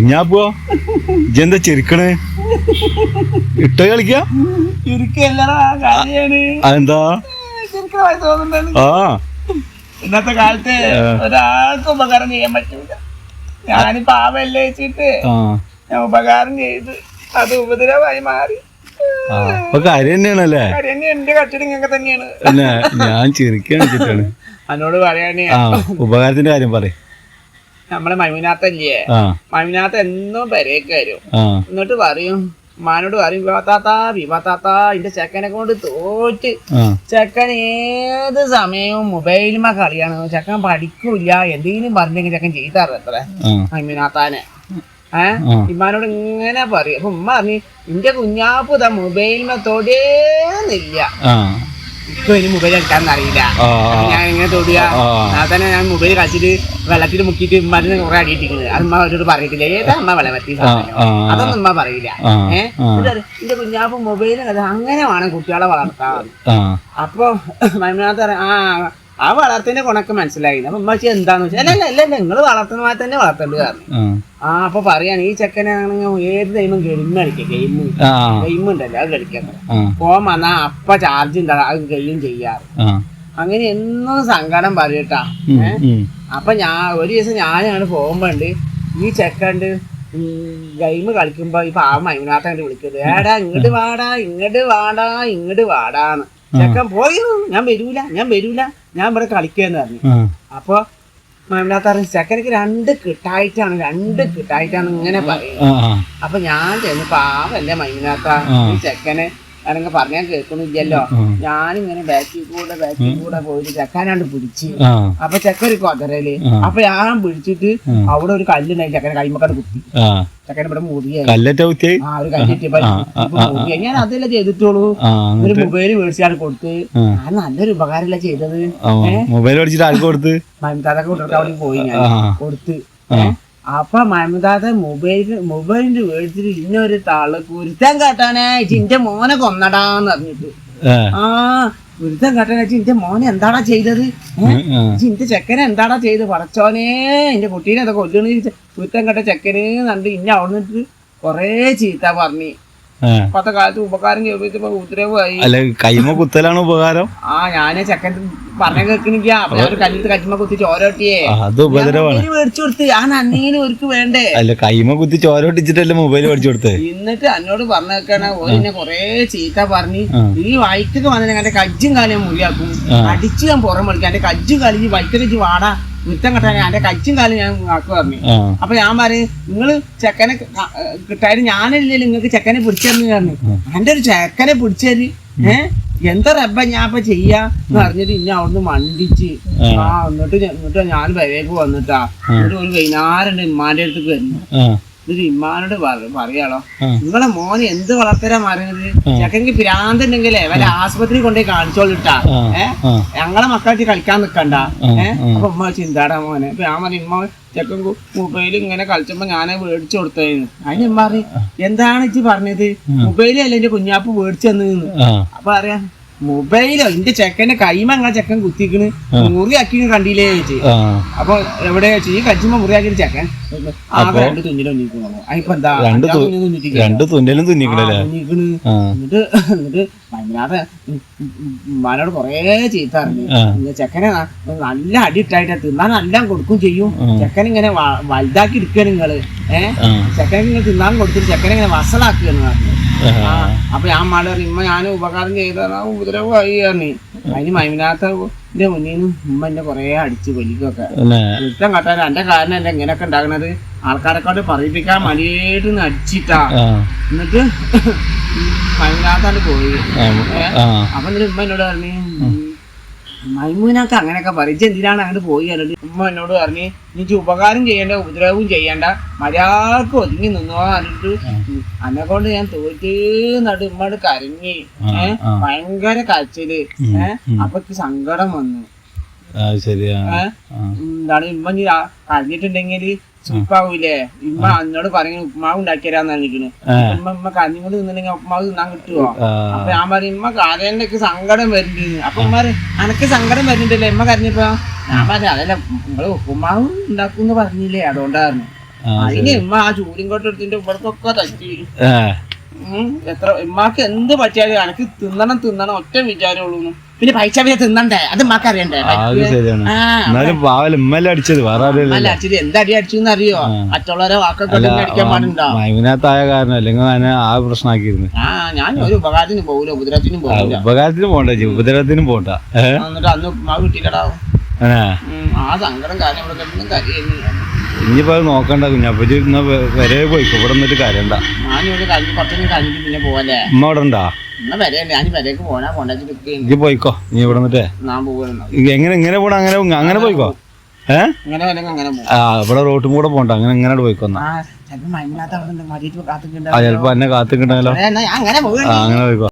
കുഞ്ഞാപ്പോ ഇജെന്താ ചെരുക്കണ്? ഇട്ട കളിക്ക? അതെന്താ? ആ. ഇന്നത്തെ കാലത്ത് ഒരാൾക്കും ഉപകാരം ചെയ്യാൻ പറ്റൂല. ഞാൻ പാവല്ലേ വെച്ചിട്ട് ഞാൻ ഉപകാരം ചെയ്ത് അത് ഉപദ്രവമായി മാറി. അപ്പൊ കാര്യം തന്നെയാണല്ലേ? കാര്യം എന്റെ കച്ചടി ഇങ്ങനെ തന്നെയാണ്. പിന്നെ ഞാൻ ചെറുക്കാണ് എന്നോട് പറയാനേ. ഉപകാരത്തിന്റെ കാര്യം പറ നമ്മളെ മൈമിനാത്തല്ലേ? അല്ലേ മൈമിനാത്ത എന്നും പെരേക്ക് വരും. എന്നിട്ട് പറയും മാനോട് പറയും വിവാത്താത്താ വിവാത്താത്താ എന്റെ ചെക്കനെ കൊണ്ട് തോറ്റ്. ചെക്കൻ ഏത് സമയവും മൊബൈലുമ കളിയാണ്. ചെക്കൻ പഠിക്കൂല എന്തെങ്കിലും പറഞ്ഞെങ്കിൽ ചെക്കൻ ചെയ്താറ് എത്ര ആ. അമ്മിനാത്താനെ ഏഹ്. ഇമ്മാനോട് ഇങ്ങനെ പറയും. അപ്പൊ ഉമ്മ പറഞ്ഞു എന്റെ കുഞ്ഞാപ്പ് ഇതാ മൊബൈലിമ തൊടേന്നില്ല. ഇപ്പൊ ഇനി മൊബൈൽ എടുക്കാൻ അറിയില്ല ഞാൻ ഇങ്ങനെ തൊടുക തന്നെ ഞാൻ മൊബൈൽ കളിച്ചിട്ട് വെള്ളത്തിൽ മുക്കിയിട്ട് ഉമ്മാരിന്ന് കുറെ അടിയിട്ടിരിക്കുന്നത് അത് ഉമ്മ അവരോട് പറയത്തില്ല. ഏതാ അമ്മ വെള്ളം പറ്റി ആ ആ. അതൊന്നും ഉമ്മ പറയില്ല. ഏഹ് എന്റെ കുഞ്ഞാപ്പ് മൊബൈൽ അങ്ങനെ വേണം കുട്ടികളെ വളർത്താൻ. അപ്പൊ മൈമനാഥ് ആ ആ വളർത്തിന്റെ കൊണക്ക് മനസ്സിലായി. അപ്പൊ ഉമ്മച്ചി എന്താന്ന് വെച്ചാൽ അല്ല അല്ല നിങ്ങൾ വളർത്തുന്ന മാതിരി തന്നെ വളർത്തേണ്ടത് പറഞ്ഞു ആ. അപ്പൊ പറയാണ് ഈ ചെക്കനാണെങ്കിൽ ഏത് ടൈമും ഗെയിം കളിക്കുക ഗെയിം ഗെയിം ഉണ്ടല്ലോ അത് കളിക്കാൻ ഫോൺ വന്നാ അപ്പ ചാർജ് ഉണ്ടാകും അത് ഗെയിം ചെയ്യാറ്. അങ്ങനെ എന്നും സങ്കടം പറയട്ടാ അപ്പൊ ഞാൻ ഒരു ദിവസം ഞാനാണ് പോകുമ്പോണ്ട് ഈ ചെക്കണ്ട് ഗെയിം കളിക്കുമ്പോ ഈ പാവം മൈനാത്ത വിളിക്കരുത്. വിളിക്കുന്നത് ഏടാ ഇങ്ങോട്ട് വാടാ ഇങ്ങോട്ട് വാടാ ഇങ്ങോട്ട് വാടാന്ന്. ചെക്കൻ പോയി. ഞാൻ വരൂല ഞാൻ വരൂല. ഞാൻ ഇവിടെ കളിക്കുകയെന്ന് പറഞ്ഞു. അപ്പൊ മൈനാത്ത ചെക്കനക്ക് രണ്ട് കിട്ടായിട്ടാണ് രണ്ട് കിട്ടായിട്ടാണ് ഇങ്ങനെ പറയുന്നത്. അപ്പൊ ഞാൻ ചെന്ന് പാവല്ലേ മൈനാത്ത ഈ ചെക്കനെ ഞാനങ്ങ് പറഞ്ഞാൽ കേൾക്കണില്ലല്ലോ. ഞാനിങ്ങനെ ബാക്കിൽ കൂടെ ബാക്കിൽ കൂടെ പോയിട്ട് ചെക്കാനാണ്ട് പിടിച്ച്. അപ്പൊ അപ്പൊ ഒരു കൊതറൽ. അപ്പൊ ഞാൻ പിടിച്ചിട്ട് അവിടെ ഒരു കല്ലുണ്ടായി. ചെക്കനെ കൈമക്കാട് കുത്തി. ഇവിടെ മുറിയായി. കുത്തിയായി ആ ഒരു കല്ലിട്ടിയപ്പോ മുറിയായി. ഞാൻ അതല്ല ചെയ്തിട്ടുള്ളൂ. ഒരു മൊബൈൽ മേടിച്ചാണ് കൊടുത്ത്. ഞാൻ നല്ലൊരു ഉപകാരമല്ല ചെയ്തത്. മൊബൈൽ മേടിച്ചിട്ട് ആർക്ക് കൊടുത്ത്? മമതാതൊക്കെ കൊണ്ടിട്ട് അവിടെ പോയി ഞാൻ. കൊടുത്ത്? അപ്പൊ മമതാത മൊബൈൽ മൊബൈലിന്റെ മേടിച്ചിട്ട് ഇന്നൊരു താൾ കുരുത്തം കാട്ടാനായിട്ട് ഇന്റെ മോനെ കൊന്നടാന്ന് പറഞ്ഞിട്ട് ആ. കുരുത്തം കാട്ടാനായിട്ട് ഇന്റെ മോനെ എന്താടാ ചെയ്തത്? എന്റെ ഇന്റെ ചെക്കനെ എന്താടാ ചെയ്ത് പടച്ചോനെ എന്റെ കുട്ടീനെ അതൊക്കെ കൊല്ലണ കുരുത്തം കട്ട ചെക്കന് കണ്ട് ഇന്ന അവിടെ നിന്നിട്ട് കൊറേ ചീത്ത പറഞ്ഞു. ഇപ്പത്തെ കാലത്ത് ഉപകാരം ചോദിച്ചപ്പോ ഉത്തരവായി അല്ല കൈമ കുത്തലാണ് ഉപകാരം. ആ ഞാൻ ചെക്കൻ പറഞ്ഞ കേൾക്കണില്ല. കല്ലിട്ട് കറ്റുമ്പോ കുത്തി ചോരോട്ടിയേ അത് ഉപദ്രവമാണ് മേടിച്ചു കൊടുത്ത്. ആ നന്നീന് ഒരുക്ക് വേണ്ടേ? അല്ല കൈമ കുത്തി ചോര ഒട്ടിച്ചിട്ടല്ലേ മൊബൈൽ മേടിച്ചു കൊടുത്തേ? എന്നിട്ട് എന്നോട് പറഞ്ഞേക്കണ ഓരോ കൊറേ ചീത്ത പറഞ്ഞ്. ഈ വയറ്റക്ക് വന്നിട്ട് എന്റെ കജ്ജും കാലും മുറിയാക്കും. അടിച്ച് ഞാൻ പുറം വിളിക്കാം എന്റെ കജ്ജും കാലും വെച്ച് വാടാ മുറ്റം കെട്ടാൻ എന്റെ കച്ചും കാലും ഞാൻ ആക്കു പറഞ്ഞു. അപ്പൊ ഞാൻ പറയും നിങ്ങൾ ചെക്കനെ കിട്ടാൻ ഞാനല്ലേ നിങ്ങൾക്ക് ചെക്കനെ പിടിച്ചെന്ന് പറഞ്ഞു. എന്റെ ഒരു ചെക്കനെ പിടിച്ചേര് ഏ? എന്താ റബ്ബ ഞാൻ ഇപ്പൊ ചെയ്യാ എന്ന് പറഞ്ഞിട്ട് ഇനി അവിടുന്ന് മണ്ടിച്ച്. ആ. എന്നിട്ട് എന്നിട്ട് ഞാൻ വരേക്ക് വന്നിട്ടാ. എന്നിട്ട് ഒരു വൈകുന്നേരം ഇമ്മാന്റെ അടുത്ത് വരുന്നു എന്നിട്ട് ഇമ്മാനോട് പറ- പറയാളോ. നിങ്ങളെ മോനെ എന്ത് വളർത്തരാ മാറിയത്? ചെക്കൻക്ക് ഭ്രാന്തുണ്ടെങ്കിലേ വല്ല ആശുപത്രി കൊണ്ടുപോയി കാണിച്ചോളിട്ടാ ഏഹ് ഞങ്ങളെ മക്കളായിട്ട് കളിക്കാൻ നിക്കണ്ട. ഏഹ് അപ്പൊ ഉമ്മ ചിന്താടാ മോനെ? ഇപ്പൊ ഞാൻ പറഞ്ഞു ഉമ്മ ചെക്കൻ മൊബൈൽ ഇങ്ങനെ കളിച്ചപ്പോ ഞാൻ മേടിച്ചു കൊടുത്തായിരുന്നു. അതിന് പറഞ്ഞു എന്താണ് ഇജ്ജ് പറഞ്ഞത്? മൊബൈലല്ലേ എന്റെ കുഞ്ഞാപ്പ് മേടിച്ചു തന്നു അപ്പൊ അറിയാം മൊബൈലോ? എന്റെ ചെക്കന്റെ കൈമ അങ്ങനെ ചെക്കൻ കുത്തിക്കണ്. മുറിയാക്കി കണ്ടില്ലേ അപ്പൊ എവിടെ ഈ കച്ചിമ മുറിയാക്കി ചെക്കൻ. ആകെ രണ്ട് തുന്നിലും തുന്നിക്കണോ എന്താ? രണ്ട് തുന്നലും തുന്നിക്കണല്ലേ തുന്നിക്കണ്. എന്നിട്ട് എന്നിട്ട് മൈനാഥ ഉമ്മാനോട് കൊറേ ചീത്ത അറിഞ്ഞു ചെക്കനെ നല്ല അടി ഇട്ടായിട്ട് തിന്നാൻ എല്ലാം കൊടുക്കും ചെയ്യും. ചെക്കനെ ചെക്കൻ ഇങ്ങനെ വലുതാക്കി എടുക്കുക നിങ്ങൾ ഏഹ് ചെക്കനെ ഇങ്ങനെ തിന്നാൻ കൊടുത്തിട്ട് ചെക്കനെ ഇങ്ങനെ വസലാക്കുകയെന്ന് പറഞ്ഞു. ആ, ആ, അപ്പൊ ഞാൻ മാട് ഇമ്മ ഞാൻ ഉപകാരം ചെയ്താ ഉപദ്രവമായി പറഞ്ഞു. അതിന് മൈമിനാത്ത എന്റെ മുന്നിൽ നിന്ന് ഉമ്മ എന്നെ കൊറേ അടിച്ച് കൊല്ലിക്കൊക്കെ ഇഷ്ടം കുറ്റം കട്ടാൻ എന്റെ കാരണം എന്റെ ഇങ്ങനെയൊക്കെ ഉണ്ടാക്കണത് ആൾക്കാരെക്കൊണ്ട് പറയിപ്പിക്കാൻ മടിയായിട്ട് അടിച്ചിട്ടാ. എന്നിട്ട് മൈമിനാത്താണ്ട് പോയി. അപ്പൊ എന്നിട്ട് ഉമ്മ എന്നോട് പറഞ്ഞു മൈമൂനൊക്കെ അങ്ങനെയൊക്കെ പറയിച്ച് എന്തിനാണ് അങ്ങോട്ട് പോയി അല്ലെ ഉമ്മ എന്നോട് പറഞ്ഞ് നീ ഇജ്ജ് ഉപകാരം ചെയ്യണ്ട ഉപദ്രവവും ചെയ്യണ്ട മര്യാദയ്ക്ക് ഒതുങ്ങി നിന്നോ അന്നെ കൊണ്ട് ഞാൻ തോറ്റ് നട് ഉമ്മയോട് കരഞ്ഞി ഏഹ്. ഭയങ്കര കരച്ചിൽ ഏഹ് അപ്പൊ എനിക്ക് സങ്കടം വന്നു. എന്താണ് ഉമ്മ നീ കരഞ്ഞിട്ടുണ്ടെങ്കിൽ ചുപ്പാവൂലേ ഉമ്മ എന്നോട് പറയുന്നത് ഉപ്മാവ് ഉണ്ടാക്കിയരാന്ന് പറഞ്ഞിരിക്കണ് ഉമ്മ ഉമ്മ കരഞ്ഞുകൊണ്ട് നിന്നിട്ടുണ്ടെങ്കിൽ ഉപ്മാവ് തിന്നാൻ കിട്ടുവോ? അപ്പൊ ഞാൻ പറയും ഇമ്മ ഒക്കെ സങ്കടം വരുന്നുണ്ട്. അപ്പൊ ഉമ്മ അനക്ക് സങ്കടം വരുന്നുണ്ടല്ലേ? ഉമ്മ കരഞ്ഞപ്പോ? ഞാൻ പറഞ്ഞു അതല്ല നിങ്ങൾ ഉപ്പുമാവ് ഉണ്ടാക്കൂന്ന് പറഞ്ഞില്ലേ അതുകൊണ്ടായിരുന്നു. അതിന് ഉമ്മ ആ ചൂരും കൊട്ടെടുത്തിന്റെ ഇവിടത്തൊക്കെ തട്ടി. എത്ര ഉമ്മാക്ക് എന്ത് പറ്റിയാലും അനക്ക് തിന്നണം തിന്നണം ഒറ്റ വിചാരമുള്ളൂ. പിന്നെ പൈസ പിന്നെ തിന്നണ്ടേ? അത് മാക്ക് അറിയണ്ടേ? എന്നാലും പാവല അടിച്ചത്? വേറെ ആരും അല്ല അച്ഛൻ എന്ത് അടി അടിച്ചു അറിയോ? മറ്റുള്ളവരെ വാക്കൊക്കെ അടിക്കാൻ പാടുണ്ടോ? മൈമിനകത്തായ കാരണം അല്ലെങ്കിൽ അതിനെ ആ പ്രശ്നമാക്കിയിരുന്നു ആ ഞാൻ ഒരു ഉപകാരത്തിന് പോകില്ല ഉപദ്രവത്തിനും പോകില്ല ഉപകാരത്തിന് പോണ്ട ഉപദ്രവത്തിനും പോണ്ട. എന്നിട്ട് അന്ന് ഉപ്പുമാ കിട്ടിയില്ലടാ. ആ സങ്കടം കാര്യം ഇവിടെ കിടന്നും കാര്യമായിരുന്നു ഇനിയിപ്പോ അത് നോക്കണ്ട കുഞ്ഞപ്പച്ചി വരെ പോയിക്കോ ഇവിടെ നിന്നിട്ട് കാര്യണ്ടാ. ഞാനിവിടെ കഴിഞ്ഞ് കുറച്ചൊന്നും കഴിഞ്ഞിട്ട് പിന്നെ പോവല്ലേ? ഉമ്മ അവിടെ ഉണ്ടാ ഇജ്ജ് പോയിക്കോ. നീ ഇവിടെ നിന്നിട്ടേ? എങ്ങനെ ഇങ്ങനെ പോണ? അങ്ങനെ അങ്ങനെ പോയിക്കോ? ഏ? അങ്ങനെ അങ്ങനെ ആ ഇവിടെ റോട്ടും കൂടെ പോണ്ട അങ്ങനെ ഇങ്ങനെ പോയിക്കോ ആ ചിലപ്പോ എന്നെ പോകും അങ്ങനെ പോയിക്കോ.